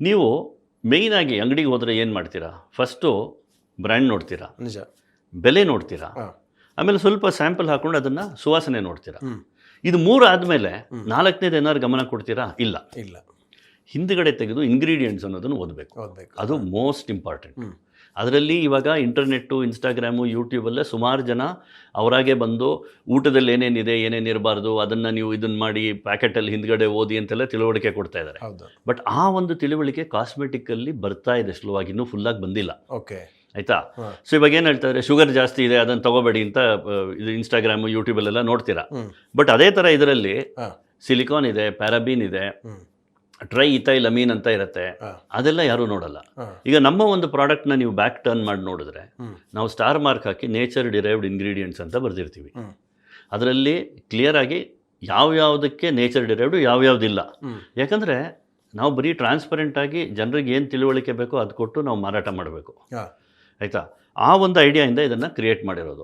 ನೀವು ಮೇಯ್ನಾಗಿ ಅಂಗಡಿಗೆ ಹೋದರೆ ಏನು ಮಾಡ್ತೀರಾ? ಫಸ್ಟು ಬ್ರ್ಯಾಂಡ್ ನೋಡ್ತೀರಾ? ನಿಜ. ಬೆಲೆ ನೋಡ್ತೀರಾ? ಆಮೇಲೆ ಸ್ವಲ್ಪ ಸ್ಯಾಂಪಲ್ ಹಾಕೊಂಡು ಅದನ್ನು ಸುವಾಸನೆ ನೋಡ್ತೀರಾ? ಇದು ಮೂರು ಆದಮೇಲೆ ನಾಲ್ಕನೇದು ಏನಾದ್ರು ಗಮನ ಕೊಡ್ತೀರಾ? ಇಲ್ಲ. ಇಲ್ಲ. ಹಿಂದ್ಗಡೆ ತೆಗೆದು ಇಂಗ್ರೀಡಿಯೆಂಟ್ಸ್ ಅನ್ನೋದನ್ನು ಓದಬೇಕು. ಓದಬೇಕು. ಅದು ಮೋಸ್ಟ್ ಇಂಪಾರ್ಟೆಂಟ್. ಅದರಲ್ಲಿ ಇವಾಗ ಇಂಟರ್ನೆಟ್ಟು ಇನ್ಸ್ಟಾಗ್ರಾಮು ಯೂಟ್ಯೂಬಲ್ಲೇ ಸುಮಾರು ಜನ ಅವರಾಗೆ ಬಂದು ಊಟದಲ್ಲಿ ಏನೇನಿದೆ ಏನೇನು ಇರಬಾರ್ದು ಅದನ್ನು ನೀವು ಇದನ್ನು ಮಾಡಿ ಪ್ಯಾಕೆಟಲ್ಲಿ ಹಿಂದ್ಗಡೆ ಓದಿ ಅಂತೆಲ್ಲ ತಿಳುವಳಿಕೆ ಕೊಡ್ತಾ ಇದ್ದಾರೆ ಬಟ್ ಆ ಒಂದು ತಿಳುವಳಿಕೆ ಕಾಸ್ಮೆಟಿಕ್ಕಲ್ಲಿ ಬರ್ತಾ ಇದೆ ಸ್ಲೋವಾಗಿ ಇನ್ನೂ ಫುಲ್ಲಾಗಿ ಬಂದಿಲ್ಲ. ಓಕೆ. ಆಯಿತಾ? ಸೊ ಇವಾಗ ಏನು ಹೇಳ್ತಾರೆ ಶುಗರ್ ಜಾಸ್ತಿ ಇದೆ ಅದನ್ನು ತಗೋಬೇಡಿ ಅಂತ ಇದು ಇನ್ಸ್ಟಾಗ್ರಾಮು ಯೂಟ್ಯೂಬಲ್ಲೆಲ್ಲ ನೋಡ್ತೀರಾ? ಬಟ್ ಅದೇ ಥರ ಇದರಲ್ಲಿ ಸಿಲಿಕಾನ್ ಇದೆ ಪ್ಯಾರಾಬೀನ್ ಇದೆ. ಟ್ರೈ ಇತೈಲ್ ಅಮೀನ್ ಅಂತ ಇರುತ್ತೆ. ಅದೆಲ್ಲ ಯಾರೂ ನೋಡಲ್ಲ. ಈಗ ನಮ್ಮ ಒಂದು ಪ್ರಾಡಕ್ಟ್ನ ನೀವು ಬ್ಯಾಕ್ ಟರ್ನ್ ಮಾಡಿ ನೋಡಿದ್ರೆ ನಾವು ಸ್ಟಾರ್ ಮಾರ್ಕ್ ಹಾಕಿ ನೇಚರ್ ಡಿರೈವ್ಡ್ ಇಂಗ್ರೀಡಿಯೆಂಟ್ಸ್ ಅಂತ ಬರ್ದಿರ್ತೀವಿ. ಅದರಲ್ಲಿ ಅದರಲ್ಲಿ ಕ್ಲಿಯರಾಗಿ ಯಾವ್ಯಾವುದಕ್ಕೆ ನೇಚರ್ ಡಿರೈವ್ಡು ಯಾವ್ಯಾವ್ದಿಲ್ಲ ಯಾಕಂದರೆ ನಾವು ಬರೀ ಟ್ರಾನ್ಸ್ಪರೆಂಟಾಗಿ ಜನರಿಗೆ ಏನು ತಿಳುವಳಿಕೆ ಬೇಕೋ ಅದು ಕೊಟ್ಟು ನಾವು ಮಾರಾಟ ಮಾಡಬೇಕು. ಆಯಿತಾ? ಆ ಒಂದು ಐಡಿಯಾಯಿಂದ ಇದನ್ನು ಕ್ರಿಯೇಟ್ ಮಾಡಿರೋದು.